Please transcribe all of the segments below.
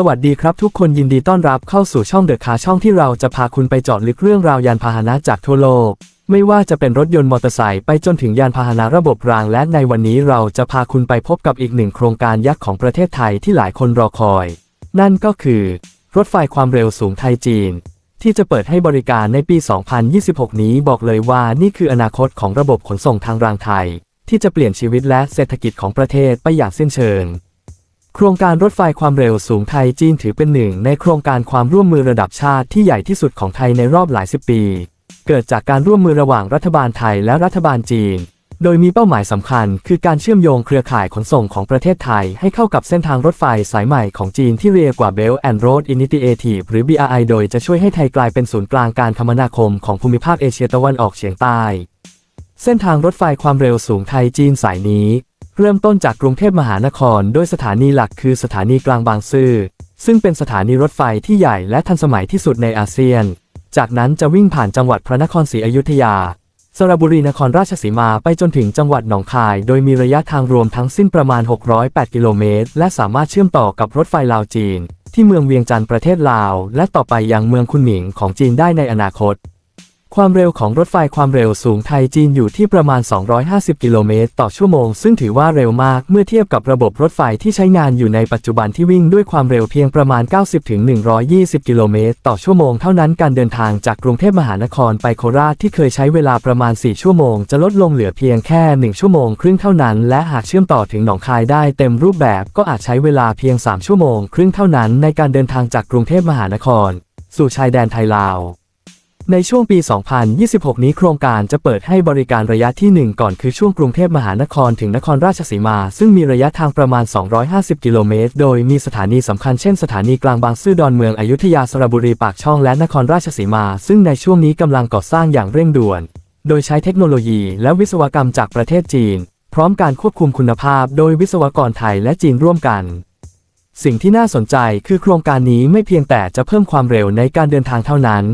สวัสดีครับทุกคนยินดีต้อนรับเข้าสู่ช่องเดอะคาช่องที่เราจะพาคุณไปเจาะลึกเรื่องราว ยานพาหนะจากทั่วโลก ไม่ว่าจะเป็นรถยนต์มอเตอร์ไซค์ไปจนถึงยานพาหนะระบบราง และในวันนี้เราจะพาคุณไปพบกับอีกหนึ่งโครงการยักษ์ของประเทศไทยที่หลายคนรอคอย นั่นก็คือ รถไฟความเร็วสูงไทยจีน ที่จะเปิดให้บริการในปี 2026 นี้บอกเลยว่านี่คืออนาคตของระบบขนส่งทางรางไทย ที่จะเปลี่ยนชีวิตและเศรษฐกิจของประเทศไปอย่างสิ้นเชิง ครงการรถไฟความเร็วสูงไทยจีนถือเป็นหนึ่งในโครงการความร่วมมือระดับชาติที่ใหญ่ที่สุดของไทยในรอบหลายสิบปี เกิดจากการร่วมมือระหว่างรัฐบาลไทยและรัฐบาลจีน โดยมีเป้าหมายสำคัญ คือการเชื่อมโยงเครือข่ายขนส่งของประเทศไทยให้เข้ากับเส้นทางรถไฟสายใหม่ของจีนที่เรียกว่า Belt and Road Initiative หรือ BRI โดยจะช่วยให้ไทยกลายเป็นศูนย์กลางการคมนาคมของภูมิภาคเอเชียตะวันออกเฉียงใต้ เส้นทางรถไฟความเร็วสูงไทยจีนสายนี้ เริ่มต้นจากกรุงเทพมหานคร โดยสถานีหลักคือสถานีกลางบางซื่อ ซึ่งเป็นสถานีรถไฟที่ใหญ่และทันสมัยที่สุดในอาเซียน จากนั้นจะวิ่งผ่านจังหวัดพระนครศรีอยุธยา สระบุรีนครราชสีมาไปจนถึงจังหวัดหนองคาย โดยมีระยะทางรวมทั้งสิ้นประมาณ 608 กิโลเมตร และสามารถเชื่อมต่อกับรถไฟลาวจีน ที่เมืองเวียงจันทร์ประเทศลาว และต่อไปยังเมืองคุนหมิงของจีนได้ในอนาคต ความเร็วของรถไฟความเร็วสูงไทยจีนอยู่ที่ประมาณ 250 กิโลเมตรต่อชั่วโมง ซึ่งถือว่าเร็วมากเมื่อเทียบกับระบบรถไฟที่ใช้งานอยู่ในปัจจุบันที่วิ่งด้วยความเร็วเพียงประมาณ 90-120 กิโลเมตรต่อชั่วโมงเท่านั้นการเดินทางจากกรุงเทพมหานครไปโคราชที่เคยใช้เวลาประมาณ 4 ชั่วโมง จะลดลงเหลือเพียงแค่ 1 ชั่วโมงครึ่งเท่านั้น และหากเชื่อมต่อถึงหนองคายได้เต็มรูปแบบก็อาจใช้เวลาเพียง 3 ชั่วโมง ครึ่งเท่านั้น ในการเดินทางจากกรุงเทพมหานคร สู่ชายแดนไทยลาว ในช่วงปี 2026 นี้โครงการจะเปิดให้บริการระยะที่ 1 ก่อนคือช่วงกรุงเทพมหานครถึงนครราชสีมา ซึ่งมีระยะทางประมาณ 250 กิโลเมตร โดยมีสถานีสำคัญเช่นสถานีกลางบางซื่อดอนเมืองอยุธยาสระบุรีปากช่องและนครราชสีมา ซึ่งในช่วงนี้กำลังก่อสร้างอย่างเร่งด่วน โดยใช้เทคโนโลยีและวิศวกรรมจากประเทศจีน พร้อมการควบคุมคุณภาพ โดยวิศวกรไทยและจีนร่วมกันสิ่งที่น่าสนใจคือโครงการนี้ไม่เพียงแต่จะเพิ่มความเร็วในการเดินทางเท่านั้น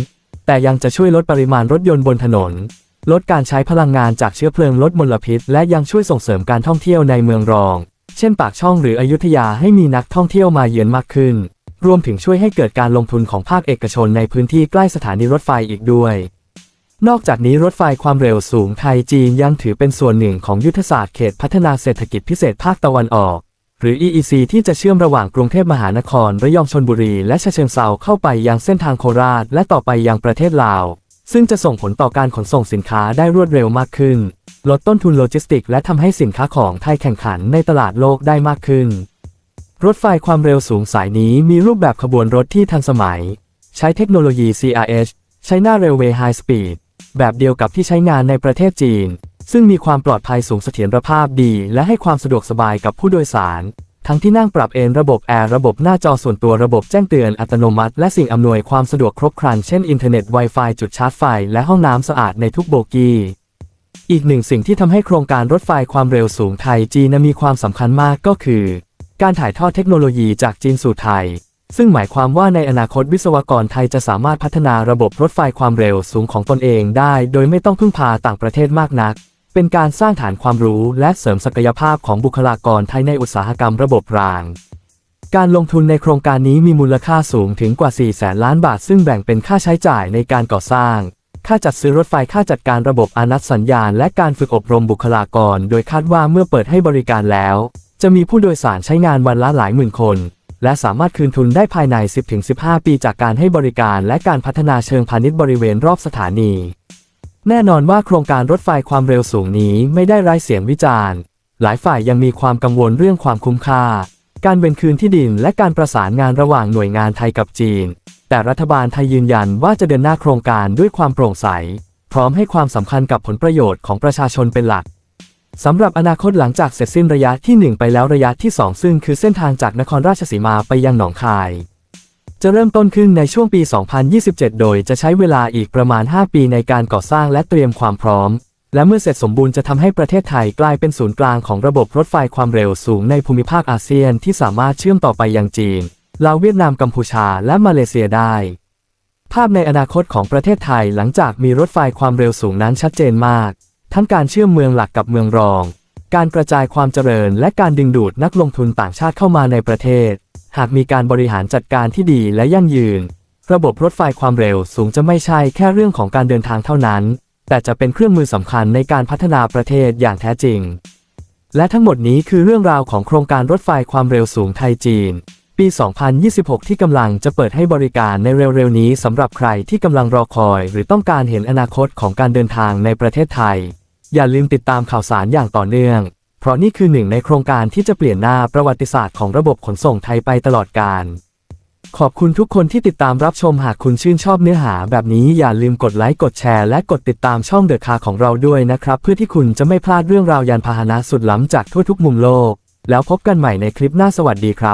แต่ยังจะช่วยลดปริมาณรถยนต์บนถนน ลดการใช้พลังงานจากเชื้อเพลิงลดมลพิษ และยังช่วยส่งเสริมการท่องเที่ยวในเมืองรอง เช่นปากช่องหรืออยุธยาให้มีนักท่องเที่ยวมาเยือนมากขึ้น รวมถึงช่วยให้เกิดการลงทุนของภาคเอกชนในพื้นที่ใกล้สถานีรถไฟอีกด้วยนอกจากนี้รถไฟความเร็วสูงไทยจีนยังถือเป็นส่วนหนึ่งของยุทธศาสตร์เขตพัฒนาเศรษฐกิจพิเศษภาคตะวันออก หรือ EEC ที่จะเชื่อมระหว่างกรุงเทพมหานคร ระยองชนบุรี และฉะเชิงเซาเข้าไปยังเส้นทางโคราช และต่อไปยังประเทศลาว ซึ่งจะส่งผลต่อการขนส่งสินค้าได้รวดเร็วมากขึ้น ลดต้นทุนโลจิสติก และทำให้สินค้าของไทยแข่งขันในตลาดโลกได้มากขึ้น รถไฟความเร็วสูงสายนี้มีรูปแบบขบวนรถที่ทันสมัย ใช้เทคโนโลยี CRH ใช้หน้า Railway High Speed แบบเดียวกับที่ใช้งานในประเทศจีน ซึ่งมีความปลอดภัยสูงเสถียรภาพดี และให้ความสะดวกสบายกับผู้โดยสาร ทั้งที่นั่งปรับเอนระบบแอร์ระบบหน้าจอส่วนตัวระบบแจ้งเตือนอัตโนมัติ และสิ่งอำนวยความสะดวกครบครัน เช่นอินเทอร์เน็ต Wi-Fi จุดชาร์จไฟ และห้องน้ำสะอาดในทุกโบกี้อีกหนึ่งสิ่งที่ทำให้โครงการรถไฟความเร็วสูงไทยจีนมีความสำคัญมากก็คือ การถ่ายทอดเทคโนโลยีจากจีนสู่ไทย ซึ่งหมายความว่าในอนาคตวิศวกรไทยจะสามารถพัฒนาระบบรถไฟความเร็วสูงของตนเองได้ โดยไม่ต้องพึ่งพาต่างประเทศมากนัก เป็นการสร้างฐานความรู้และเสริมศักยภาพของบุคลากรไทยในอุตสาหกรรมระบบราง การลงทุนในโครงการนี้มีมูลค่าสูงถึงกว่า 4 แสนล้านบาท ซึ่งแบ่งเป็นค่าใช้จ่ายในการก่อสร้าง ค่าจัดซื้อรถไฟ ค่าจัดการระบบอนัตสัญญาณ และการฝึกอบรมบุคลากร โดยคาดว่าเมื่อเปิดให้บริการแล้ว จะมีผู้โดยสารใช้งานวันละหลายหมื่นคน และสามารถคืนทุนได้ภายใน 10-15 ปีจากการให้บริการ และการพัฒนาเชิงพาณิชย์บริเวณรอบสถานี แน่นอนว่าโครงการรถไฟความเร็วสูงนี้ไม่ได้ไร้เสียงวิจารณ์ หลายฝ่ายยังมีความกังวลเรื่องความคุ้มค่า การเวนคืนที่ดินและการประสานงานระหว่างหน่วยงานไทยกับจีน แต่รัฐบาลไทยยืนยันว่าจะเดินหน้าโครงการด้วยความโปร่งใส พร้อมให้ความสำคัญกับผลประโยชน์ของประชาชนเป็นหลักสำหรับอนาคตหลังจากเสร็จสิ้นระยะที่ 1 ไปแล้วระยะที่ 2 ซึ่งคือเส้นทางจากนครราชสีมาไปยังหนองคาย จะเริ่มต้นขึ้นในช่วงปี 2027 โดยจะใช้เวลาอีกประมาณ 5 ปีในการก่อสร้างและเตรียมความพร้อม และเมื่อเสร็จสมบูรณ์จะทำให้ประเทศไทยกลายเป็นศูนย์กลางของระบบรถไฟความเร็วสูงในภูมิภาคอาเซียนที่สามารถเชื่อมต่อไปยังจีน ลาวเวียดนามกัมพูชาและมาเลเซียได้ ภาพในอนาคตของประเทศไทยหลังจากมีรถไฟความเร็วสูงนั้นชัดเจนมาก ทั้งการเชื่อมเมืองหลักกับเมืองรอง การกระจายความเจริญและการดึงดูดนักลงทุนต่างชาติเข้ามาในประเทศ หากมีการบริหารจัดการที่ดีและยั่งยืน ระบบรถไฟความเร็วสูงจะไม่ใช่แค่เรื่องของการเดินทางเท่านั้น แต่จะเป็นเครื่องมือสำคัญในการพัฒนาประเทศอย่างแท้จริง และทั้งหมดนี้คือเรื่องราวของโครงการรถไฟความเร็วสูงไทยจีน ปี 2026 ที่กำลังจะเปิดให้บริการในเร็วๆนี้สำหรับใครที่กำลังรอคอย หรือต้องการเห็นอนาคตของการเดินทางในประเทศไทย อย่าลืมติดตามข่าวสารอย่างต่อเนื่อง เพราะนี่คือหนึ่งในโครงการที่จะเปลี่ยนหน้าประวัติศาสตร์ของระบบขนส่งไทยไปตลอดกาลขอบคุณทุกคนที่ติดตามรับชมหากคุณชื่นชอบเนื้อหาแบบนี้อย่าลืมกดไลค์กดแชร์และกดติดตามช่องเดอะคาของเราด้วยนะครับ เพื่อที่คุณจะไม่พลาดเรื่องราวยานพาหนะสุดล้ำจากทั่วทุกมุมโลก แล้วพบกันใหม่ในคลิปหน้าสวัสดีครับ